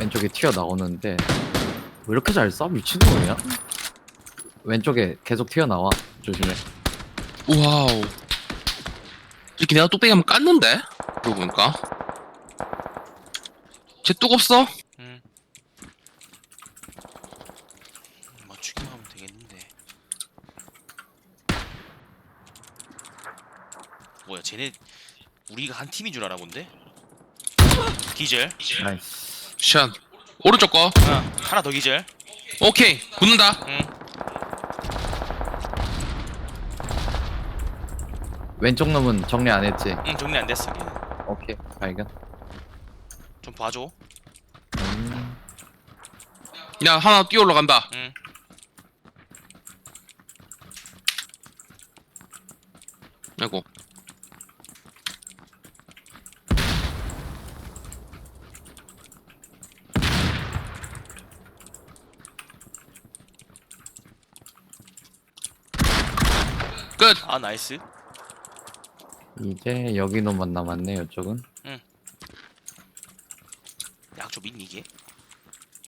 왼쪽에 튀어나오는데 왜 이렇게 잘 쏴? 미친놈이야? 왼쪽에 계속 튀어나와 조심해 와우. 이렇게 내가 뚝배기 한번 깠는데? 그러고 보니까. 쟤 뚝 없어? 응. 맞추기만 하면 되겠는데. 뭐야, 쟤네 우리가 한 팀인 줄 알아 본데? 기절. 나이스 샷. 오른쪽 거. 어, 하나 더 기절. 오케이. 붙는다. 응. 왼쪽 놈은 정리 안 했지? 응, 정리 안 됐어. 걔는. 오케이 발견 좀 봐줘. 음, 야, 하나 뛰어 올라간다. 응. 아이고. 끝. 아, 나이스. 이제 여기 놈만 남았네 이쪽은 약 좀 있니 이게?